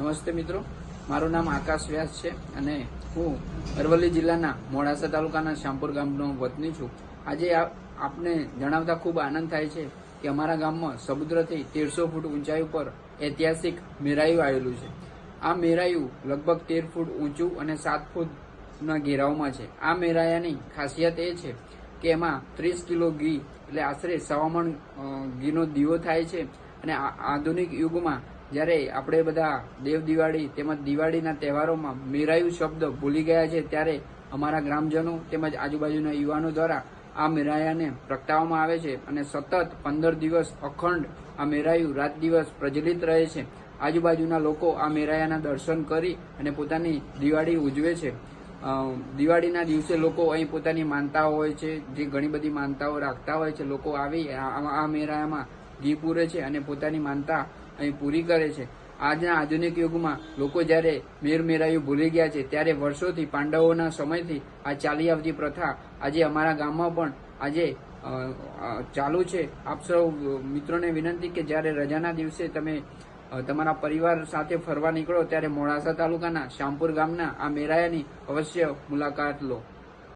નમસ્તે મિત્રો. મારું નામ આકાશ વ્યાસ છે અને હું અરવલ્લી જિલ્લાના મોડાસા તાલુકાના શ્યામપુર ગામનો વતની છું. આજે આપને જણાવતા ખૂબ આનંદ થાય છે કે અમારા ગામમાં સમુદ્રથી તેરસો ફૂટ ઊંચાઈ ઉપર ઐતિહાસિક મેરાયું આવેલું છે. આ મેરાયું લગભગ તેર ફૂટ ઊંચું અને સાત ફૂટના ઘેરાવમાં છે. આ મેરાયાની ખાસિયત એ છે કે એમાં ત્રીસ કિલો ઘી એટલે આશરે સવામણ ઘીનો દીવો થાય છે અને આધુનિક યુગમાં જ્યારે આપણે બધા દેવ દિવાળી તેમજ દિવાળીના તહેવારોમાં મેરાયું શબ્દ ભૂલી ગયા છે, ત્યારે અમારા ગ્રામજનો તેમજ આજુબાજુના યુવાનો દ્વારા આ મેરાયાને પ્રગટાવવામાં આવે છે અને સતત પંદર દિવસ અખંડ આ મેરાયું રાત દિવસ પ્રજ્વલિત રહે છે. આજુબાજુના લોકો આ મેરાયાના દર્શન કરી અને પોતાની દિવાળી ઉજવે છે. દિવાળીના દિવસે લોકો અહીં પોતાની માનતાઓ હોય છે, જે ઘણી બધી માનતાઓ રાખતા હોય છે. લોકો આવી આ મેરાયામાં ઘી પૂરે છે અને પોતાની માનતા અહીં પૂરી કરે છે. આજના આધુનિક યુગમાં લોકો જ્યારે મેર મેરાયું ભૂલી ગયા છે, ત્યારે વર્ષોથી, પાંડવોના સમયથી આ ચાલી આવતી પ્રથા આજે અમારા ગામમાં પણ આજે ચાલુ છે. આપ સૌ મિત્રોને વિનંતી કે જ્યારે રજાના દિવસે તમે તમારા પરિવાર સાથે ફરવા નીકળો, ત્યારે મોડાસા તાલુકાના, શ્યામપુર ગામના આ મેરાયાની અવશ્ય મુલાકાત લો.